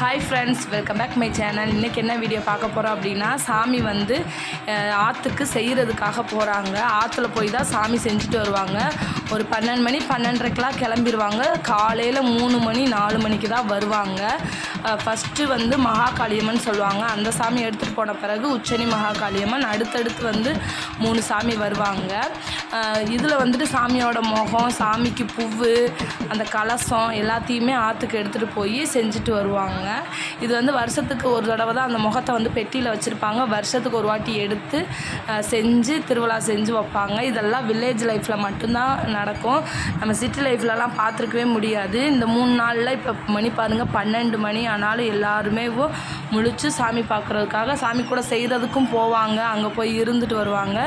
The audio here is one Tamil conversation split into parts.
Hi friends welcome back my channel இன்றைக்கி என்ன வீடியோ பார்க்க போகிறோம் அப்படின்னா சாமி வந்து ஆற்றுக்கு செய்கிறதுக்காக போகிறாங்க ஆற்றுல போய் தான் சாமி செஞ்சுட்டு வருவாங்க. ஒரு பன்னெண்டு மணி பன்னெண்டரைக்கெலாம் கிளம்பிடுவாங்க காலையில் மூணு மணி நாலு மணிக்கு தான் வருவாங்க. ஃபஸ்ட்டு வந்து மகாகாளியம்மன் சொல்லுவாங்க. அந்த சாமி எடுத்துகிட்டு போன பிறகு உச்சனி மகாகாளியம்மன் அடுத்தடுத்து வந்து மூணு சாமி வருவாங்க. இதில் வந்துட்டு சாமியோட முகம் சாமிக்கு பூவு அந்த கலசம் எல்லாத்தையுமே ஆற்றுக்கு எடுத்துகிட்டு போய் செஞ்சுட்டு வருவாங்க. இது வந்து வருஷத்துக்கு ஒரு தடவை தான் அந்த முகத்தை வந்து பெட்டியில் வச்சுருப்பாங்க. வருஷத்துக்கு ஒரு வாட்டி எடுத்து செஞ்சு திருவிழா செஞ்சு வைப்பாங்க. இதெல்லாம் வில்லேஜ் லைஃப்பில் மட்டும்தான் நடக்கும். நம்ம சிட்டி லைஃப்லலாம் பார்த்துருக்கவே முடியாது. இந்த மூணு நாளில் இப்போ மணி பாருங்கள் பன்னெண்டு மணி ஆனாலும் எல்லாருமே முழிச்சு சாமி பார்க்குறதுக்காக சாமி கூட செய்கிறதுக்கும் போவாங்க. அங்கே போய் இருந்துட்டு வருவாங்க.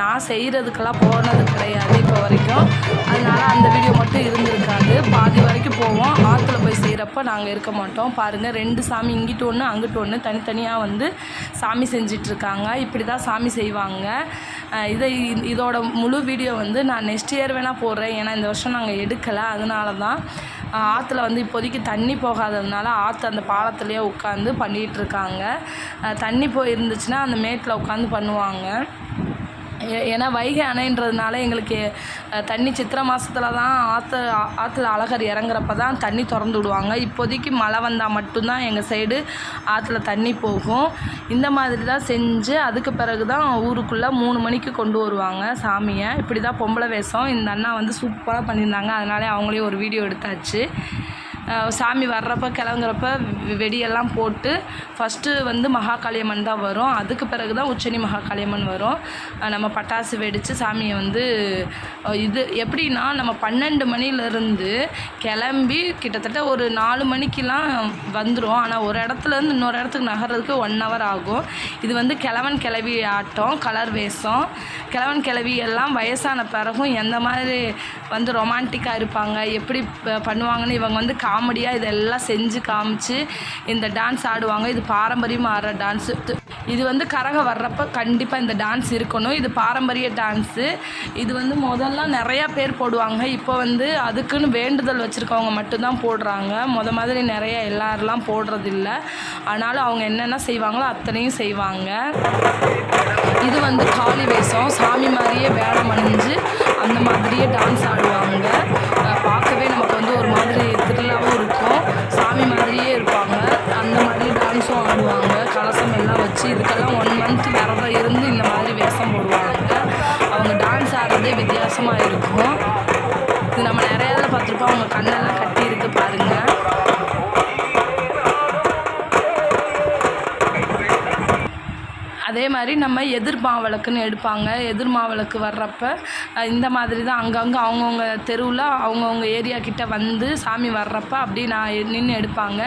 நான் செய்கிறதுக்கெல்லாம் போனது கிடையாது இப்போ வரைக்கும். அதனால் அந்த வீடியோ மட்டும் இருந்திருக்காது. பாதி வரைக்கும் போவோம். ஆற்றுல போய் செய்கிறப்ப நாங்கள் இருக்க மாட்டோம். பாருங்கள் ரெண்டு சாமி இங்கிட்டு ஒன்று அங்கிட்டு ஒன்று தனித்தனியாக வந்து சாமி செஞ்சிட்ருக்காங்க. இப்படி தான் சாமி செய்வாங்க. இதை இதோட முழு வீடியோ வந்து நான் நெக்ஸ்ட் இயர் வேணால் போடுறேன். ஏன்னா இந்த வருஷம் நாங்கள் எடுக்கலை. அதனால தான் ஆற்றுல வந்து இப்போதைக்கு தண்ணி போகாததுனால ஆற்று அந்த பாலத்துலேயே உட்காந்து பண்ணிகிட்டு இருக்காங்க தண்ணி போயிருந்துச்சுன்னா அந்த மேட்டில் உட்காந்து பண்ணுவாங்க. ஏன்னா வைகை அணைன்றதுனால எங்களுக்கு தண்ணி சித்திரை மாதத்துல தான் ஆற்று ஆற்றுல அழகர் இறங்குறப்ப தான் தண்ணி திறந்து விடுவாங்க. இப்போதைக்கு மழை வந்தால் மட்டும்தான் எங்கள் சைடு ஆற்றுல தண்ணி போகும். இந்த மாதிரி தான் செஞ்சு அதுக்கு பிறகு தான் ஊருக்குள்ளே மூணு மணிக்கு கொண்டு வருவாங்க சாமியை. இப்படி தான் பொம்பளை வேஷம். இந்த அண்ணா வந்து சூப்பராக பண்ணியிருந்தாங்க. அதனாலே அவங்களே ஒரு வீடியோ எடுத்தாச்சு. சாமி வர்றப்ப கிளம்புறப்ப வெ- வெடியெல்லாம் போட்டு ஃபஸ்ட்டு வந்து மகாகாளியம்மன் தான் வரும். அதுக்கு பிறகு தான் உச்சனி மகாகாளியம்மன் வரும். நம்ம பட்டாசு வெடித்து சாமியை வந்து இது எப்படின்னா நம்ம பன்னெண்டு மணிலேருந்து கிளம்பி கிட்டத்தட்ட ஒரு நாலு மணிக்கெலாம் வந்துடும் ஆனால் ஒரு இடத்துலேருந்து இன்னொரு இடத்துக்கு நகர்றதுக்கு ஒன் ஹவர் ஆகும். இது வந்து கிழவன் கிளவி ஆட்டம் கலர் வேஷம். கிழவன் கிளவி எல்லாம் வயசான பிறகும் எந்த மாதிரி வந்து ரொமான்டிக்காக இருப்பாங்க எப்படி பண்ணுவாங்கன்னு இவங்க வந்து காமெடியாக இதெல்லாம் செஞ்சு காமிச்சு இந்த டான்ஸ் ஆடுவாங்க. இது பாரம்பரியமாக ஆடுற டான்ஸு இது வந்து கரகம் வர்றப்ப கண்டிப்பாக இந்த டான்ஸ் இருக்கணும். இது பாரம்பரிய டான்ஸு இது வந்து முதல்ல நிறையா பேர் போடுவாங்க. இப்போ வந்து அதுக்குன்னு வேண்டுதல் வச்சுருக்கவங்க மட்டும்தான் போடுறாங்க. முத மாதிரி நிறைய எல்லாரெல்லாம் போடுறதில்ல. ஆனாலும் அவங்க என்னென்ன செய்வாங்களோ அத்தனையும் செய்வாங்க. இது வந்து காளி வேஷம். சாமி மாதிரியே வேடம் அணிஞ்சு அந்த மாதிரியே டான்ஸ் ஆடுவாங்க. போடுவாங்க. கலசம் எல்லாம் வச்சு இதுக்கெல்லாம் ஒன் மந்த் விரதம் இருந்து இந்த மாதிரி வேஷம் போடுவாங்க. அவங்க டான்ஸ் ஆடுறதே வித்தியாசமாக இருக்கும். இது நம்ம நிறையா இதில் பார்த்துருப்போம். அவங்க கண்ணெல்லாம் கட்டி அதே மாதிரி நம்ம எதிர் மாவிளக்குன்னு எடுப்பாங்க. எதிர் மாவிளக்கு வர்றப்ப இந்த மாதிரி தான் அங்கங்கே அவங்கவுங்க தெருவில் அவங்கவுங்க ஏரியா கிட்ட வந்து சாமி வர்றப்ப அப்படி நான் நின்று எடுப்பாங்க.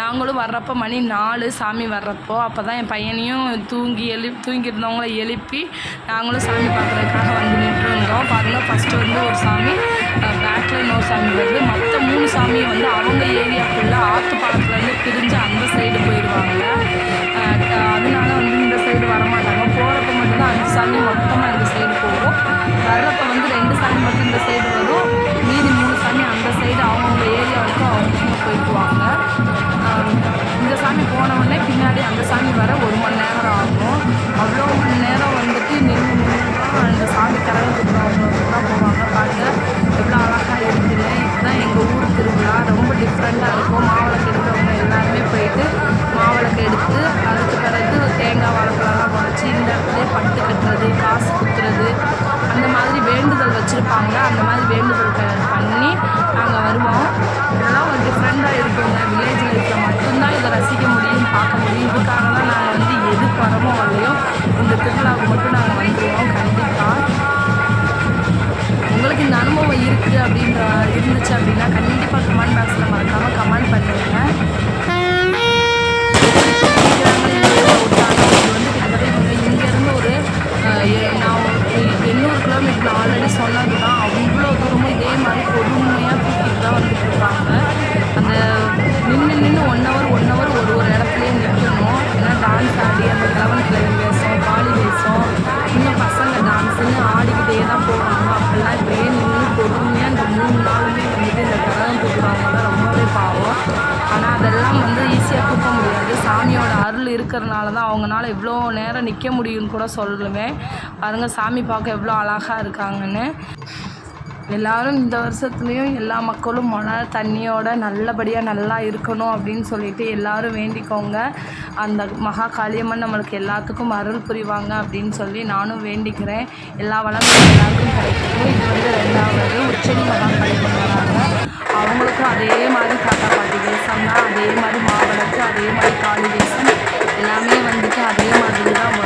நாங்களும் வர்றப்ப மணி நாலு சாமி வர்றப்போ அப்போ தான் என் பையனையும் தூங்கி எழு தூங்கி இருந்தவங்கள எழுப்பி நாங்களும் சாமி பார்க்குறதுக்காக வந்து நின்றுருந்தோம். பாருங்கள் ஃபஸ்ட்டு வந்து ஒரு சாமி பேக்கில் இன்னொரு சாமி வருது. மற்ற மூணு சாமியும் வந்து அவங்க ஏரியாக்குள்ளே ஆற்று பாலத்துலேருந்து பிரிஞ்சு அந்த சைடு போயிடுவாங்க உடனே பின்னாடி அந்த சாமி வர ஒரு மணி நேரம் ஆகும். அவ்வளோ மணி நேரம் வந்துட்டு நின்று நின்று அந்த சாமி கரகத்துக்கு போவாங்க. பாருங்கள் எவ்வளோ அழகாக இருக்குது. இதுதான் எங்கள் ஊர் திருவிழா. ரொம்ப டிஃப்ரெண்ட்டாக இருக்கிறனால தான் அவங்களால இவ்வளோ நேரம் நிற்க முடியும்னு கூட சொல்லுவேன். பாருங்கள் சாமி பார்க்க எவ்வளோ அழகாக இருக்காங்கன்னு. எல்லாரும் இந்த வருஷத்துலேயும் எல்லா மக்களும் மழை தண்ணியோட நல்லபடியாக நல்லா இருக்கணும் அப்படின்னு சொல்லிட்டு எல்லாரும் வேண்டிக்கோங்க. அந்த மகா காளியம்மன் நம்மளுக்கு எல்லாத்துக்கும் அருள் புரிவாங்க அப்படின்னு சொல்லி நானும் வேண்டிக்கிறேன். எல்லா வளங்களும் எல்லாருக்கும் கிடைக்கும் இது வந்து ரெண்டாவது உச்சனி மகா காளியம்மன் வராங்க. அவங்களுக்கும் அதே மாதிரி தாத்தா பாட்டி வேஷம் தான் அதே மாதிரி மாவிளக்கு அதே மாதிரி காளி வேஷம் எல்லாமே வந்துட்டு அதே மாதிரி தான்